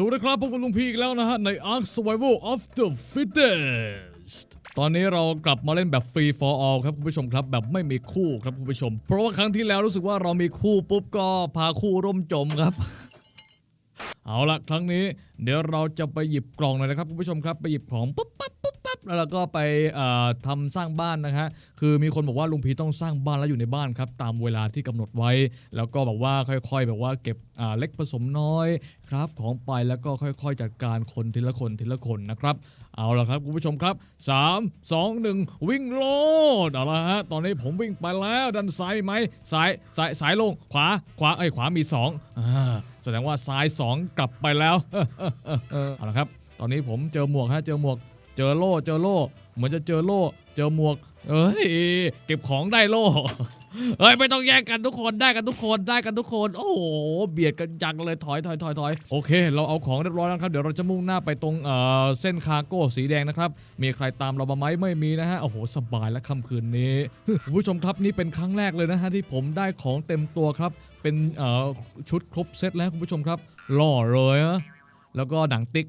สวัสดีครับพบกับลุงพีอีกแล้วนะฮะ ใน Ark Survival of the Fittest ตอนนี้เรากลับมาเล่นแบบ Free for All ครับคุณผู้ชมครับ แบบไม่มีคู่ครับคุณผู้ชม เพราะว่าครั้งที่แล้วรู้สึกว่าเรามีคู่ปุ๊บก็พาคู่ร่มจมครับ เอาละครั้งนี้ เดี๋ยวเราจะไปหยิบกล่องหน่อยนะครับคุณผู้ชมครับไปหยิบของปุ๊บปั๊บปุ๊บ ปั๊บแล้วเราก็ไปเอ่อทำสร้างบ้านนะฮะคือมีคนบอกว่าลุงพีต้องสร้างบ้านแล้วอยู่ในบ้านครับตามเวลาที่กำหนดไว้ แล้วก็แบบว่าค่อยๆ แบบว่าเก็บอ่าเล็กผสมน้อยคราฟของไปแล้วก็ค่อยๆ จัดการคนทีละคนทีละคนนะครับเอาละครับคุณผู้ชมครับ 3 2 1 วิ่งโลดเอาละฮะตอนนี้ผมวิ่งไปแล้วด้านซ้ายมีไหมซ้ายซ้ายซ้ายลงขวาขวาไอ้ยขวามี2อ่าแสดงว่าซ้าย 2 กลับไปแล้วเอาละครับ ตอนนี้ผมเจอหมวกฮะเจอหมวก เจอโล่เจอโล่เหมือนจะเจอโล่เจอหมวก เอ้ยเก็บของได้โล่เฮ้ยไม่ต้องแย่งกันทุกคนได้กันทุกคนได้กันทุกคน โอ้โหเบียดกันจังเลยถอยถอยถอยถอยโอเค เราเอาของเรียบร้อยแล้วครับเดี๋ยวเราจะมุ่งหน้าไปตรงเอ่อเส้นคารโก้สีแดงนะครับมีใครตามเรามาไหมไม่มีนะฮะโอ้โหสบายแล้วค่ำคืนนี้คุณผู้ชมครับนี่เป็นครั้งแรกเลยนะฮะที่ผมได้ของเต็มตัวครับ เป็นเอ่อชุดครบเซตแล้วคุณผู้ชมครับหล่อเลยนะแล้วก็หนังติ๊ก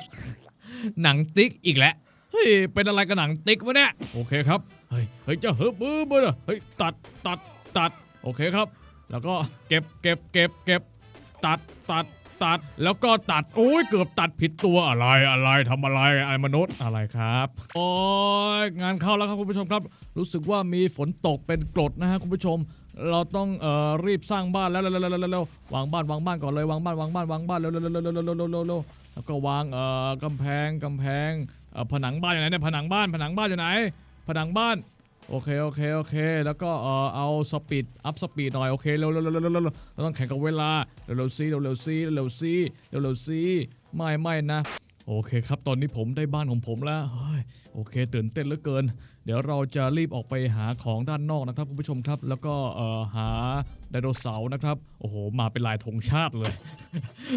หนังติ๊กอีกแล้ว เฮ้ย เป็นอะไรกับหนังติ๊กวะเนี่ย โอเคครับ เฮ้ย เฮ้ย จะเฮ้ยปื้อปื้อเฮ้ย ตัด ตัด ตัด โอเคครับ แล้วก็เก็บ เก็บ เก็บ เก็บ ตัด ตัด ตัด แล้วก็ตัด โอ้ย เกือบตัดผิดตัวอะไร อะไรทำอะไร ไอ้มนุษย์ อะไรครับ โอ้ย งานเข้าแล้วครับคุณผู้ชมครับ รู้สึกว่ามีฝนตกเป็นกรดนะฮะคุณผู้ชม เราต้อง เอ่อ รีบสร้างบ้านแล้วเร็วๆๆๆๆววางบ้าน วางบ้านก่อนเลย วางบ้าน วางบ้าน วางบ้านเร็วๆๆๆๆๆๆๆแล้วก็วาง เอ่อ กำแพง กำแพง เอ่อผนังบ้านอยู่ไหนเนี่ยผนังบ้านผนังบ้านอยู่ไหน ผนังบ้านโอเคโอเคโอเค แล้วก็เออเอาสปีดอัพสปีดหน่อยโอเคเร็วๆๆๆๆเร็วเร็วเราต้องแข่งกับเวลาเร็วๆซีเร็วๆซีเร็วๆซีเร็วๆซีไม่ไม่นะโอเคครับตอนนี้ผมได้บ้านของผมแล้วเฮ้ยโอเคตื่นเต้นเหลือเกิน เดี๋ยวเราจะรีบออกไปหาของด้านนอกนะครับคุณผู้ชมครับ แล้วก็เอ่อหาไดโนเสาร์นะครับโอ้โหมาเป็นลายธงชาติเลย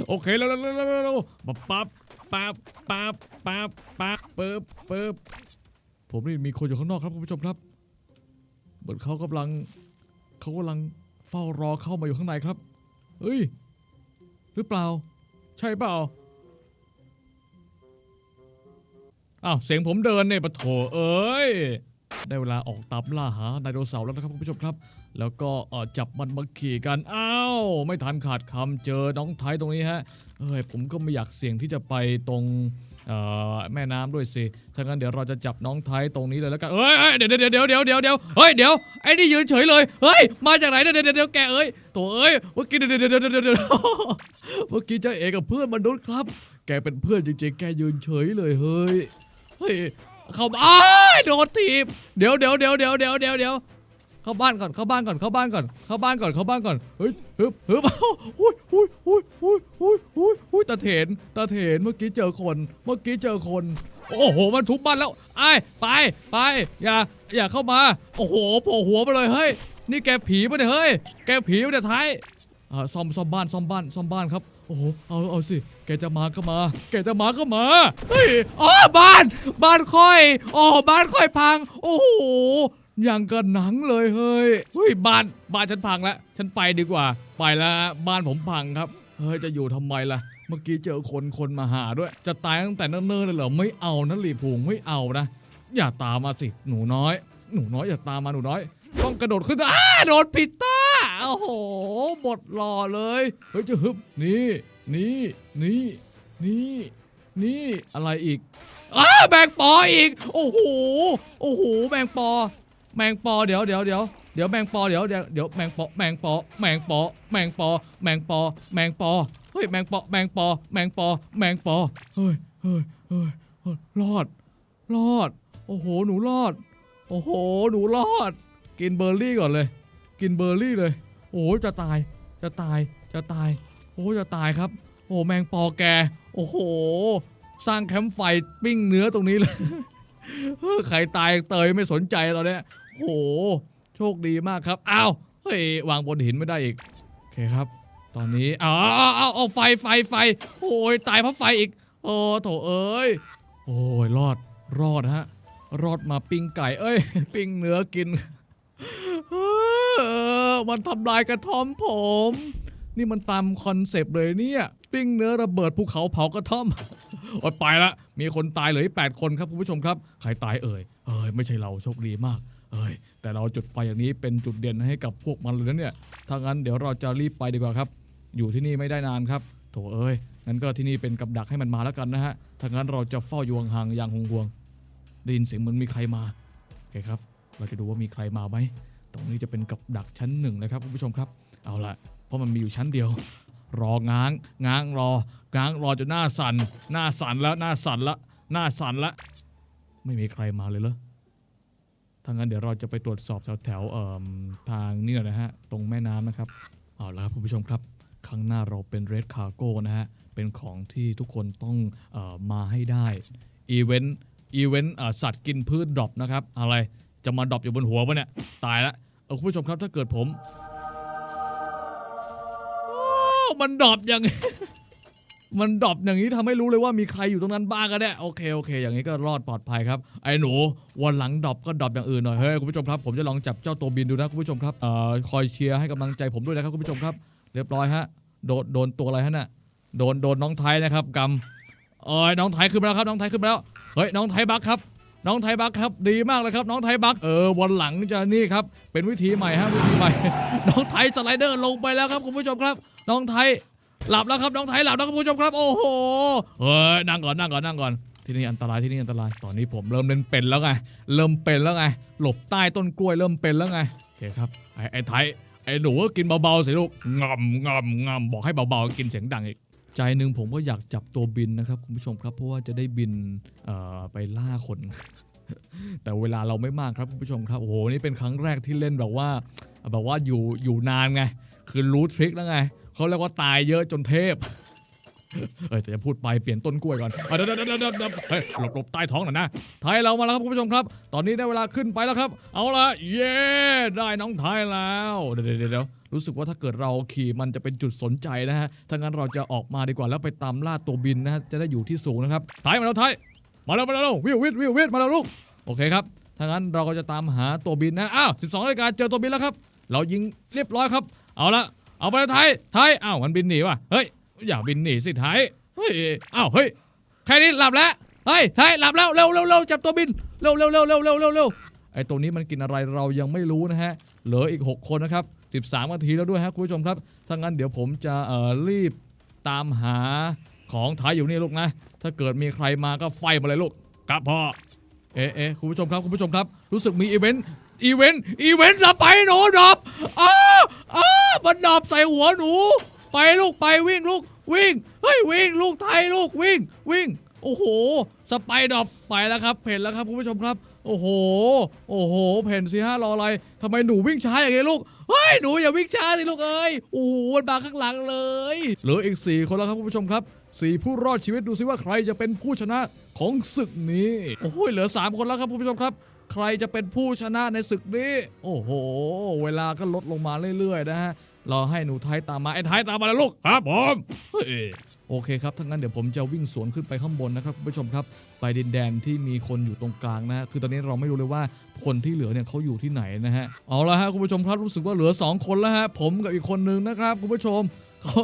โอเคแล้วแล้วปั๊บปั๊บ ปั๊บปั๊บปั๊บปั๊บปึ๊บปึ๊บผมนี่มีคนอยู่ข้างนอกครับคุณผู้ชมครับ เหมือนเขากำลังเขากำลังเฝ้ารอเข้ามาอยู่ข้างในครับ เฮ้ย หรือเปล่า ใช่เปล่า อ้าว เสียงผมเดินเนี่ยปะโถเอ้ย ได้เวลาออกตามล่าหาไดโนเสาร์แล้วนะครับคุณผู้ชมครับ แล้วก็เอ่อจับมันมาขี่กัน อ้าว ไม่ทันขาดคำเจอน้องไทยตรงนี้ฮะเอ้ยผมก็ไม่อยากเสี่ยงที่จะไปตรงเอ่อแม่น้ำด้วยสิถ้างั้นเดี๋ยวเราจะจับน้องไทยตรงนี้เลยแล้วกันเอ้ยเอ้ยเดี๋ยวเดี๋ยวเดี๋ยวเดี๋ยวเดี๋ยวเดี๋ยวเฮ้ยเดี๋ยวไอ้นี่ยืนเฉยเลยเฮ้ยมาจากไหนเดี๋ยวเดี๋ยวเดี๋ยวแกเอ้ยโถเอ้ยเมื่อกี้เดี๋ยวเดี๋ยวเดี๋ยวเดี๋ยวเดี๋ยวเมื่อกี้เจ้าเอกกับเพื่อนมนุษย์ครับ แกเป็นเพื่อนจริงๆแกยืนเฉยเลยเฮ้ย เฮ้ย เข้ามาอ้ายโดนถีบเดี๋ยวเดี๋ยวเดี๋ยวเดี๋ยวเดี๋ยวเดี๋ยวเดี๋ยวเข้าบ้านก่อนเข้าบ้านก่อนเข้าบ้านก่อนเข้าบ้านก่อนเข้าบ้านก่อนเฮ้ยฮึบฮึบอ้าวหุ้ยหุ้ยหุ้ยหุ้ยหุ้ยหุ้ยหุ้ยตาเถนตาเถนเมื่อกี้เจอคน เมื่อกี้เจอคน โอ้โหมันทุบบ้านแล้วไอ้ยไปไปอย่าอย่าเข้ามา โอ้โหโผล่หัวมาเลยเฮ้ยนี่แกผีปะเนี่ยเฮ้ยแกผีปะเนี่ยไทยอ่าซ่อมซ่อมบ้านซ่อมบ้านซ่อมบ้านครับโอ้โหเอาเอาสิ แกจะมาก็มา แกจะมาก็มา เฮ้ยอ๋อบ้าน บ้านค่อยอ๋อบ้านค่อยพัง โอ้โหอย่างกับหนังเลยเฮ้ย เฮ้ยบ้านบ้านฉันพังแล้ว ฉันไปดีกว่า ไปแล้วบ้านผมพังครับ เฮ้ยจะอยู่ทำไมล่ะ เมื่อกี้เจอคนคนมาหาด้วย จะตายตั้งแต่เนิ่นๆเลยเหรอ ไม่เอานะหลีพูงไม่เอานะ อย่าตามมาสิ หนูน้อย หนูน้อยอย่าตามมาหนูน้อย ต้องกระโดดขึ้นอ้าโดนผิดตาโอ้โหหมดหล่อเลย เฮ้ยจะฮึบนี่ นี่นี่นี่นี่อะไรอีกอ้าแมงปออีก โอ้โหโอ้โหแมงปอ แมงปอเดี๋ยวเดี๋ยวเดี๋ยวเดี๋ยวแมงปอเดี๋ยวเดี๋ยวเดี๋ยวแมงปอแมงปอแมงปอแมงปอแมงปอแมงปอเฮ้ยแมงปอแมงปอแมงปอแมงปอเฮ้ยเฮ้ยเฮ้ยรอด รอด โอ้โหหนูรอด โอ้โหหนูรอด กินเบอร์รี่ก่อนเลย กินเบอร์รี่เลย โอ้จะตายจะตายจะตาย โอ้จะตายครับ โอ้แมงปอแก โอ้โห สร้างแคมป์ไฟปิ้งเนื้อตรงนี้เลยใครตายเตยไม่สนใจตอนเนี้ยโอ้โห โชคดีมากครับ อ้าว เฮ้ย วางบนหินไม่ได้อีก โอเคครับ ตอนนี้อ้าวอ้าวอ้าวเอาไฟไฟไฟ โอ้ยตายเพราะไฟอีก โอ้โถเอ้ย โอ้ยรอด รอดฮะ รอดมาปิ้งไก่ เอ้ย ปิ้งเนื้อกินมันทำลายกระท่อมผม นี่มันตามคอนเซปต์เลยเนี่ย ปิ้งเนื้อระเบิดภูเขาเผากระท่อม โอ้ยไปละ มีคนตายเหลือแปดคนครับคุณผู้ชมครับ ใครตายเอ่ย เอ้ยไม่ใช่เราโชคดีมาก เอ้ยแต่เราจุดไฟอย่างนี้เป็นจุดเด่นให้กับพวกมันเลยนะเนี่ย ถ้างั้นเดี๋ยวเราจะรีบไปดีกว่าครับ อยู่ที่นี่ไม่ได้นานครับ โถเอ้ย งั้นก็ที่นี่เป็นกับดักให้มันมาแล้วกันนะฮะ ถ้างั้นเราจะเฝ้าอยู่ห่างๆอย่างห่วงๆได้ยินเสียงเหมือนมีใครมาโอเคครับ เราจะดูว่ามีใครมาไหม ตรงนี้จะเป็นกับดักชั้นหนึ่งนะครับคุณผู้ชมครับ เอาละ ราะมันมีอยู่ชั้นเดียว รอง้างง้างรอง้างรอจนหน้าสัน่นหน้าสั่นแล้วหน้าสั่นละหน้าสั่นละ ไม่มีใครมาเลยเหรอถ้างั้นเดี๋ยวเราจะไปตรวจสอบแถวแถวเอ่อทางนี่หน่อยนะฮะตรงแม่น้ำนะครับเอาละครับคุณผู้ชมครับข้างหน้าเราเป็นเรดคาร์โก้นะฮะเป็นของที่ทุกคนต้องเออมาให้ได้อีเวนต์อีเวนต์เอ่อสัตว์กินพืชดรอปนะครับ อะไรจะมาดรอปอยู่บนหัวปะเนี่ย ตายละเออคุณผู้ชมครับถ้าเกิดผม มันดรอปอย่าง มันดรอปอย่างนี้ทำให้รู้เลยว่ามีใครอยู่ตรงนั้นบ้างกันเนี่โอเคโอเค อย่างนี้ก็รอดปลอดภัยครับไอ้หนูวันหลังดรอปก็ดรอปอย่างอื่นหน่อยเฮ้ยคุณผู้ชมครับผมจะลองจับเจ้าตัวบินดูนะคุณผู้ชมครับเอ่อคอยเชียร์ให้กำลังใจผมด้วยนะครับคุณผู้ชมครับ เรียบร้อยฮะโดนโดนตัวอะไรฮะน่ะโดนโดนน้องไทยนะครับกำเอ้ยน้องไทยขึ้นมาแล้วครับน้องไทยขึ้นมาแล้วเฮ้ยน้องไทยบักครับ น้องไทยบักครับดีมากเลยครับ น้องไทยบักเออวันหลังจะนี่ครับเป็นวิธีใหม่ฮะวิธีใหม่ น้องไทยสไลเดอร์ลงไปแล้วครับคุณผู้ชมครับ น้องไทยหลับแล้วครับน้องไทยหลับแล้วครับผู้ชมครับ โอ้โหเฮ้ยนั่งก่อนนั่งก่อนนั่งก่อนที่นี่อันตรายที่นี่อันตรายตอนนี้ผมเริ่มเล่นเป็นแล้วไงเริ่มเป็นแล้วไงหลบใต้ต้นกล้วยเริ่มเป็นแล้วไงโอเคครับไอ้ไอ้ไทยไอ้หนูก็กินเบาๆสิลูกงำงำงำบอกให้เบาๆกินเสียงดังอีกใจหนึ่งผมก็อยากจับตัวบินนะครับคุณผู้ชมครับเพราะว่าจะได้บินเอ่อไปล่าคนแต่เวลาเราไม่มากครับคุณผู้ชมครับโอ้โหนี่เป็นครั้งแรกที่เล่นแบบว่าแบบว่าอยู่อยู่นานไง คือรู้ทริคแล้วไง เขาเรียกว่าตายเยอะจนเทพ เอ้ยแต่จะพูดไปเปลี่ยนต้นกล้วยก่อนเอ้ยเดี๋ยวเดี๋ยวเดี๋ยวเดี๋ยวเฮ้ยหลบหลบใต้ท้องหน่อยนะ ไทยเรามาแล้วครับคุณผู้ชมครับ ตอนนี้ได้เวลาขึ้นไปแล้วครับ เอาละเย้ได้น้องไทยแล้ว เดี๋ยวเดี๋ยวเดี๋ยวรู้สึกว่าถ้าเกิดเราขี่มันจะเป็นจุดสนใจนะฮะ ถ้างั้นเราจะออกมาดีกว่าแล้วไปตามล่าตัวบินนะฮะ จะได้อยู่ที่สูงนะครับ ไทยมาแล้วไทย มาแล้วมาแล้ววิววิววิววิวมาแล้วลูก โอเคครับ ถ้างั้นเราก็จะตามหาตัวบินนะ อ้าว 12นาฬิกาเจอตัวบินแล้วครับ เรายิงเรียบร้อยครับ เอาละ เอาไปเลยไทยไทยอ้าวมันบินหนีว่ะเฮ้ยอย่าบินหนีสิไทยเฮ้ยอ้าวเฮ้ยแค่นี้หลับแล้วเฮ้ยไทยหลับแล้วเร็วเร็วเร็วจับตัวบินเร็วเร็วเร็วเร็วเร็วเร็วเร็วไอ้ตัวนี้มันกินอะไรเรายังไม่รู้นะฮะเหลืออีก 6 คนนะครับ13นาทีแล้วด้วยฮะคุณผู้ชมครับถ้างั้นเดี๋ยวผมจะเอ่อรีบตามหาของไทยอยู่นี่ลูกนะ ถ้าเกิดมีใครมาก็ไฟมาเลยลูกครับพ่อเอ๊ะเอ๊ะคุณผู้ชมครับคุณผู้ชมครับ รู้สึกมีอีเวนต์อีเวนต์อีเวนต์สไปโนดอบอ้า มันดอบใส่หัวหนู ไปลูกไปวิ่งลูกวิ่ง เฮ้ยวิ่งลูกไทยลูกวิ่ง วิ่ง โอ้โห สไปดอบไปแล้วครับเห็นแล้วครับคุณผู้ชมครับ โอ้โห โอ้โหเพ่นสิฮะรออะไรทำไมหนูวิ่งช้าอย่างงี้ลูก เฮ้ยหนูอย่าวิ่งช้าสิลูกเอ้ย โอ้โหมันมาข้างหลังเลยเหลืออีก4คนแล้วครับคุณผู้ชมครับสี่ผู้รอดชีวิตดูซิว่าใครจะเป็นผู้ชนะของศึกนี้ โอ้โหเหลือ3คนแล้วครับคุณผู้ชมครับ ใครจะเป็นผู้ชนะในศึกนี้ โอ้โห เวลาก็ลดลงมาเรื่อยๆนะฮะรอให้หนูไทยตามมาไอ้ไทยตามมาแล้วลูกครับผมเฮ้ยโอเคครับถ้างั้นเดี๋ยวผมจะวิ่งสวนขึ้นไปข้างบนนะครับคุณผู้ชมครับ ไปดินแดนที่มีคนอยู่ตรงกลางนะฮะคือตอนนี้เราไม่รู้เลยว่าคนที่เหลือเนี่ยเขาอยู่ที่ไหนนะฮะเอาละฮะคุณผู้ชมครับรู้สึกว่าเหลือ 2 คนแล้วฮะผมกับอีกคนนึงนะครับคุณผู้ชมเขา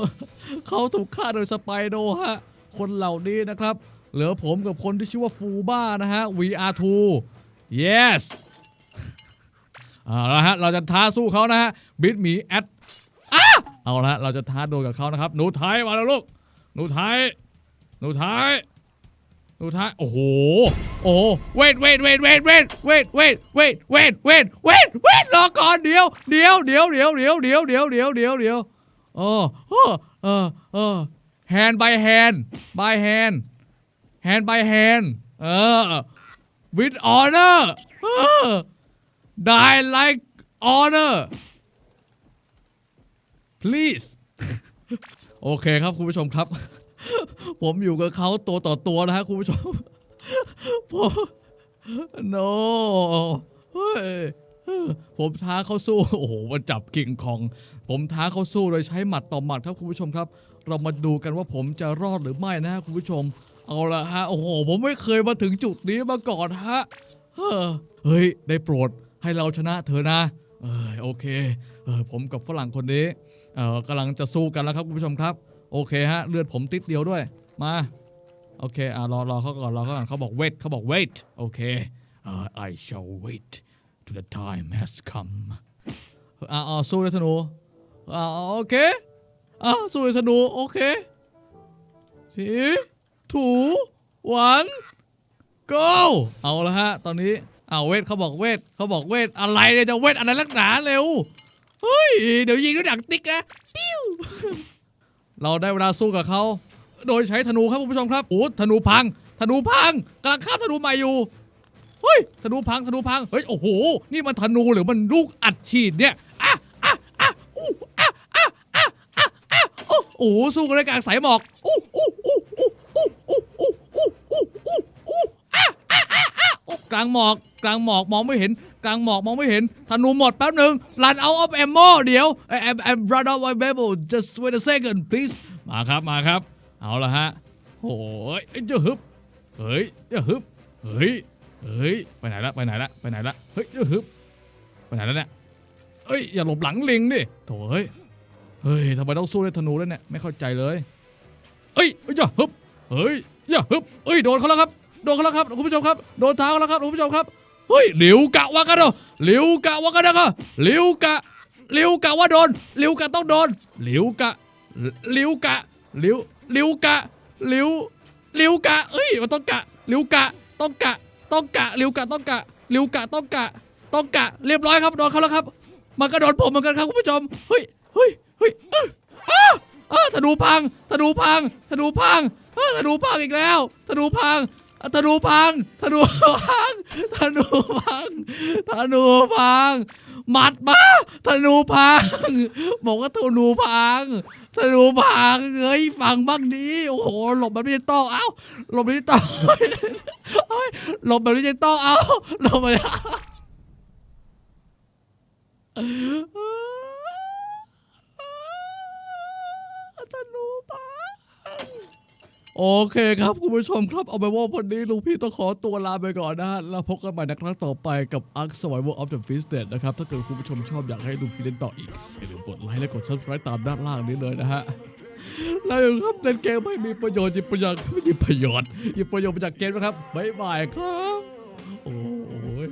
เขาถูกฆ่าโดยสไปโดฮะคนเหล่านี้นะครับ เหลือผมกับคนที่ชื่อว่าฟูบ้านะฮะ VR2 yes เอาละฮะ เราจะท้าสู้เขานะฮะ บิดหมีแอดอ้าเอาละเราจะท้าโดนกับเขานะครับ หนูไทยมาแล้วลูก หนูไทย หนูไทย หนูไทย โอ้โห โอ้เวทเวทเวทเวทเวทเวทเวทเวทเวทเวทเวทเวทรอก่อนเดี๋ยว เดี๋ยวเดี๋ยวเดี๋ยวเดี๋ยวเดี๋ยวเดี๋ยวเดี๋ยวเดี๋ยวเดี๋ยวเออเออเออเออ hand by hand by hand hand by hand เออ with honor เออ die like honor please โอเคครับคุณผู้ชมครับ ผมอยู่กับเขาตัวต่อตัวนะฮะคุณผู้ชมผม no ผมท้าเขาสู้ โอ้โหมันจับกิ่งของ ผมท้าเขาสู้โดยใช้หมัดต่อหมัดครับคุณผู้ชมครับ เรามาดูกันว่าผมจะรอดหรือไม่นะฮะคุณผู้ชม เอาละฮะ โอ้โห ผมไม่เคยมาถึงจุดนี้มาก่อนฮะ เฮ้อเฮ้ย ได้โปรดให้เราชนะเถอนะ เออโอเค เออผมกับฝรั่งคนนี้ เออกำลังจะสู้กันแล้วครับคุณผู้ชมครับ โอเคฮะ เลือดผมติดเดียวด้วย มา โอเค อ่ารอรอเขาก่อน รอเขาก่อนเขาบอก wait เขาบอก wait โอเค I shall wait to the time has come อ่าอ่าสู้ด้วยธนูอ่าโอเคอ่าสู้ด้วยธนู โอเคสี ถูวัน go เอาละฮะ ตอนนี้เอาเวทเขาบอกเวทเขาบอกเวทอะไรเนี่ยจะเวทอะไรลักหนาเร็วเฮ้ยเดี๋ยวยิงด้วยดักติ๊กนะปิ้วเราได้เวลาสู้กับเขาโดยใช้ธนูครับคุณผู้ชมครับโอ้ธนูพัง ธนูพังกำลังข้ามธนูใหม่อยู่เฮ้ยธนูพังธนูพังเฮ้ยโอ้โหนี่มันธนูหรือมันลูกอัดฉีดเนี่ยอะอะอะอู้อะอะอะอะอะโอ้โหสู้กันเลยกลางสายหมอกอู้อู้อู้อู้อู้อู้อู้อู้อู้อะอะอะอะอู้ กลางหมอก กลางหมอกมองไม่เห็น กลางหมอกมองไม่เห็นธนูหมดแป๊บหนึ่ง run out of ammo เดี๋ยว I'm I'm run out of ammo just wait a second please มาครับมาครับ เอาละฮะโอ้ยเอ้เจ้าฮึบเฮ้ยเจ้าฮึบเฮ้ยเฮ้ยไปไหนละไปไหนละไปไหนละเฮ้ยเจ้าฮึบไปไหนแล้วเนี่ยเอ้ยอย่าหลบหลังลิงดิโถ่เฮ้ยเฮ้ยทำไมต้องสู้ด้วยธนูด้วยเนี่ยไม่เข้าใจเลยเอ้ยอย่าฮึบเฮ้ยอย่าฮึบเอ้ยโดนเขาแล้วครับ โดนเขาแล้วครับคุณผู้ชมครับโดนเท้าแล้วครับคุณผู้ชมครับเฮ้ยหลิวกะว่ากันเนาะหลิวกะว่ากันนะหลิวกะหลิวกะว่าโดนหลิวกะต้องโดนหลิวกะหลิวกะหลิวหลิวกะหลิวหลิวกะเอ้ยมันต้องกะหลิวกะต้องกะต้องกะหลิวกะต้องกะหลิวกะต้องกะต้องกะเรียบร้อยครับโดนเขาแล้วครับ มันก็โดนผมเหมือนกันครับคุณผู้ชมเฮ้ยเฮ้ยเฮ้ยเอ้ยอ้าอ้าธนูพังธนูพังธนูพังอ้าธนูพังอีกแล้วธนูพัง ธนูพังธนูพังธนูพังธนูพังหมัดมาธนูพังบอกว่าธนูพังธนูพังเฮ้ยฟังบ้างดีโอ้โหหลบแบบดิจิตอลเอ้าหลบแบบดิจิตอลหลบแบบดิจิตอลเอ้าหลบไป ธนูพัง โอเคครับคุณผู้ชมครับเอาไปว่าวันนี้ลุงพี่ต้องขอตัวลาไปก่อนนะฮะแล้วพบกันใหม่ในครั้งต่อไปกับ Ark Survival of the Fish Dead นะครับ ถ้าเกิดคุณผู้ชมชอบอยากให้ลุงพี่เล่นต่ออีกอย่าลืมกดไลค์และกด subscribe ตามด้านล่างนี้เลยนะฮะแล้วอย่าครับเล่นเกมไม่มีประโยชน์หยิบประโยชน์ไม่มีประโยชน์หยิบประโยชน์มาจากเกมนะครับบ๊ายบายครับโอ้ย